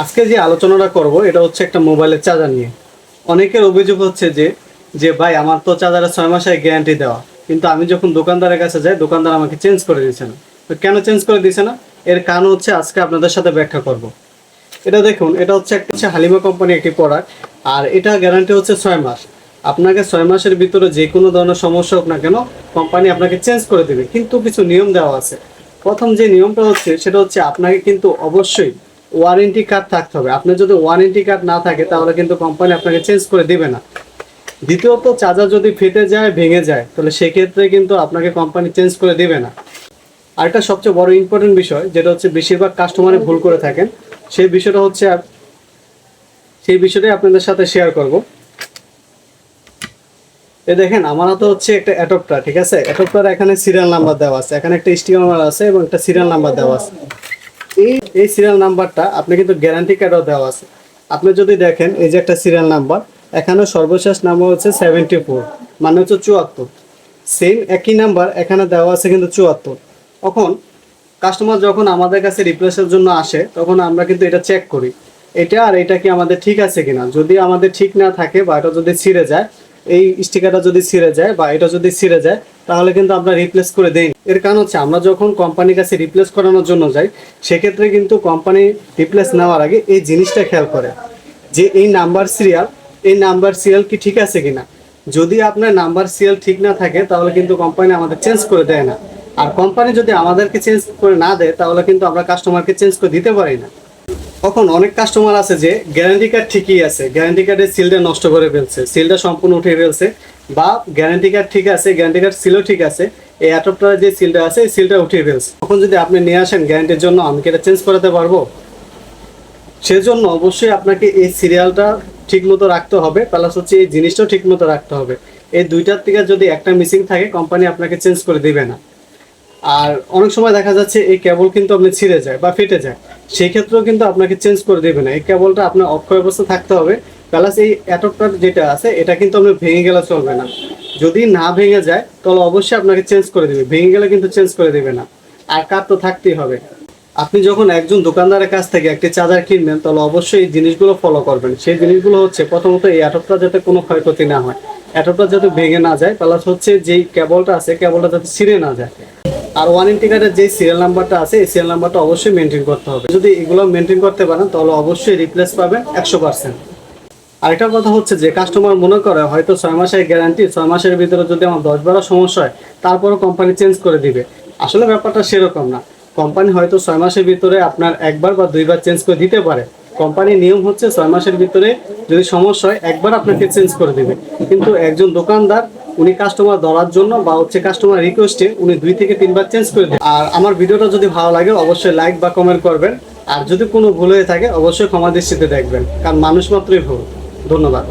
আজকে যে আলোচনাটা করব, এটা হচ্ছে একটা মোবাইলের চার্জার নিয়ে। অনেকের অভিযোগ হচ্ছে যে যে ভাই, আমার তো চার্জারের ছয় মাসের গ্যারান্টি দেওয়া। কিন্তু আমি যখন দোকানদারের কাছে যাই, দোকানদার আমাকে চেঞ্জ করে দিচ্ছে না। তো কেন চেঞ্জ করে দিচ্ছে না? এর কারণ হচ্ছে আজকে আপনাদের সাথে ব্যাখ্যা করব। এটা দেখুন, এটা হচ্ছে একটা হচ্ছে হালিমা কোম্পানি একটি প্রোডাক্ট আর এটা গ্যারান্টি হচ্ছে ছয় মাস। আপনাকে ছয় মাসের ভিতরে যে কোনো ধরনের সমস্যা হোক না কেন কোম্পানি আপনাকে চেঞ্জ করে দেবে। কিন্তু কিছু নিয়ম দেওয়া আছে। প্রথম যে নিয়মটা হচ্ছে, সেটা হচ্ছে আপনাকে কিন্তু অবশ্যই ওয়ারেন্টি কার্ড থাকতে হবে। আপনার যদি ওয়ারেন্টি কার্ড না থাকে, তাহলে কিন্তু কোম্পানি আপনাকে চেঞ্জ করে দিবে না। দ্বিতীয়ত চার্জার যদি ফেটে যায়, ভেঙে যায়, তাহলে সেক্ষেত্রে কিন্তু আপনাকে কোম্পানি চেঞ্জ করে দিবে না। আরেকটা সবচেয়ে বড় ইম্পর্টেন্ট বিষয়, যেটা হচ্ছে বেশিরভাগ কাস্টমারে ভুল করে থাকেন, সেই বিষয়টা হচ্ছে সেই বিষয়টাই আপনাদের সাথে শেয়ার করব। এ দেখেন, আমার হাতে হচ্ছে একটা অ্যাডপ্টার ঠিক আছে? অ্যাডপ্টার এখানে সিরিয়াল নাম্বার দেওয়া আছে। এখানে একটা স্টিকার আছে এবং একটা সিরিয়াল নাম্বার দেওয়া আছে। এই এই সিরিয়াল নাম্বারটা আপনি কিন্তু গ্যারান্টি কার্ডও দেওয়া আছে। আপনি যদি দেখেন, এই যে একটা সিরিয়াল নাম্বার এখানে সর্বশেষ নাম্বার হচ্ছে সেভেন্টি ফোর মানে হচ্ছে চুয়াত্তর। সেম একই নাম্বার এখানে দেওয়া আছে কিন্তু চুয়াত্তর। তখন কাস্টমার যখন আমাদের কাছে রিপ্লেসের জন্য আসে, তখন আমরা কিন্তু এটা চেক করি। এটা আর এটা কি আমাদের ঠিক আছে কিনা? যদি আমাদের ঠিক না থাকে বা এটা যদি ছিঁড়ে যায় এই স্টিকারটা যদি ছিঁড়ে যায় বা এটা যদি ছিঁড়ে যায়, তাহলে কিন্তু আমরা রিপ্লেস করে দেই এর কারণ হচ্ছে আমরা যখন কোম্পানির কাছে রিপ্লেস করানোর জন্য যাই, সেক্ষেত্রে কিন্তু কোম্পানি রিপ্লেস নেওয়ার আগে এই জিনিসটা খেয়াল করে যে এই নাম্বার সিরিয়াল এই নাম্বার সিরিয়াল কি ঠিক আছে কিনা। যদি আপনার নাম্বার সিরিয়াল ঠিক না থাকে, তাহলে কিন্তু কোম্পানি আমাদের চেঞ্জ করে দেয় না। আর কোম্পানি যদি আমাদেরকে চেঞ্জ করে না দেয়, তাহলে কিন্তু আমরা কাস্টমারকে চেঞ্জ করে দিতে পারি না। তখন অনেক কাস্টমার আছে যে গ্যারান্টি কার্ড ঠিকই আছে গ্যারান্টি কার্ডের সিলটা নষ্ট করে ফেলছে সিলটা সম্পূর্ণ উঠে ফেলছে, বা গ্যারান্টি কার্ড ঠিক আছে গ্যারান্টি কার্ড সিলও ঠিক আছে, এই অ্যাটপটার যে সিলটা আছে, এই সিলটা উঠিয়ে ফেলছে। তখন যদি আপনি নিয়ে আসেন গ্যারান্টির জন্য, আমি কি এটা চেঞ্জ করাতে পারব? সেজন্য অবশ্যই আপনাকে এই সিরিয়ালটা ঠিক মতো রাখতে হবে প্লাস হচ্ছে এই জিনিসটাও ঠিক মতো রাখতে হবে। এই দুইটার থেকে যদি একটা মিসিং থাকে কোম্পানি আপনাকে চেঞ্জ করে দিবে না। আর অনেক সময় দেখা যাচ্ছে এই কেবল কিন্তু আপনি ছিঁড়ে যায় বা ফেটে যায়। সেই ক্ষেত্রেও কিন্তু আপনাকে চেঞ্জ করে দেবে না। এই কেবলটা আপনার অক্ষয় অবস্থা থাকতে হবে। প্লাস এই অ্যাটকটা যেটা আছে, এটা কিন্তু আপনার ভেঙে গেলে চলবে না। যদি না ভেঙে যায়, তাহলে অবশ্যই আপনাকে চেঞ্জ করে দেবে। ভেঙে গেলে কিন্তু চেঞ্জ করে দেবে না। আর কার তো থাকতেই হবে। আপনি যখন একজন দোকানদারের কাছ থেকে একটি চার্জার কিনবেন, তাহলে অবশ্যই এই জিনিসগুলো ফলো করবেন। সেই জিনিসগুলো হচ্ছে প্রথমত এই অ্যাটপটা যাতে কোনো ক্ষয়ক্ষতি না হয়। অ্যাটপটা যাতে ভেঙে না যায়। প্লাস হচ্ছে যেই কেবলটা আছে, কেবলটা যাতে ছিঁড়ে না যায়। আর ওয়ারেন্টি কার্ডের যে সিরিয়াল নাম্বারটা আছে, এই সিরিয়াল নাম্বারটা অবশ্যই মেনটেন করতে হবে। যদি এগুলো মেনটেন করতে পারেন, তাহলে অবশ্যই রিপ্লেস পাবেন একশো পার্সেন্ট আরেকটা কথা হচ্ছে যে কাস্টমার মনে করে হয়তো ছয় মাসের গ্যারান্টি ছয় মাসের ভিতরে যদি আমার দশ বারো সমস্যা হয়, তারপরও কোম্পানি চেঞ্জ করে দিবে। আসলে ব্যাপারটা সেরকম না। কোম্পানি হয়তো ছয় মাসের ভিতরে আপনার একবার বা দুইবার চেঞ্জ করে দিতে পারে। কোম্পানির নিয়ম হচ্ছে ছয় মাসের ভিতরে যদি সমস্যা হয়, একবার আপনাকে চেঞ্জ করে দিবে। কিন্তু একজন দোকানদার উনি কাস্টমার ধরার জন্য বা হচ্ছে কাস্টমার রিকোয়েস্টে উনি দুই থেকে তিনবার চেঞ্জ করে দেন আর আমার ভিডিওটা যদি ভালো লাগে, অবশ্যই লাইক বা কমেন্ট করবেন। আর যদি কোনো ভুল হয়ে থাকে, অবশ্যই ক্ষমা দৃষ্টিতে দেখবেন। কারণ মানুষ মাত্রই ভুল। ধন্যবাদ।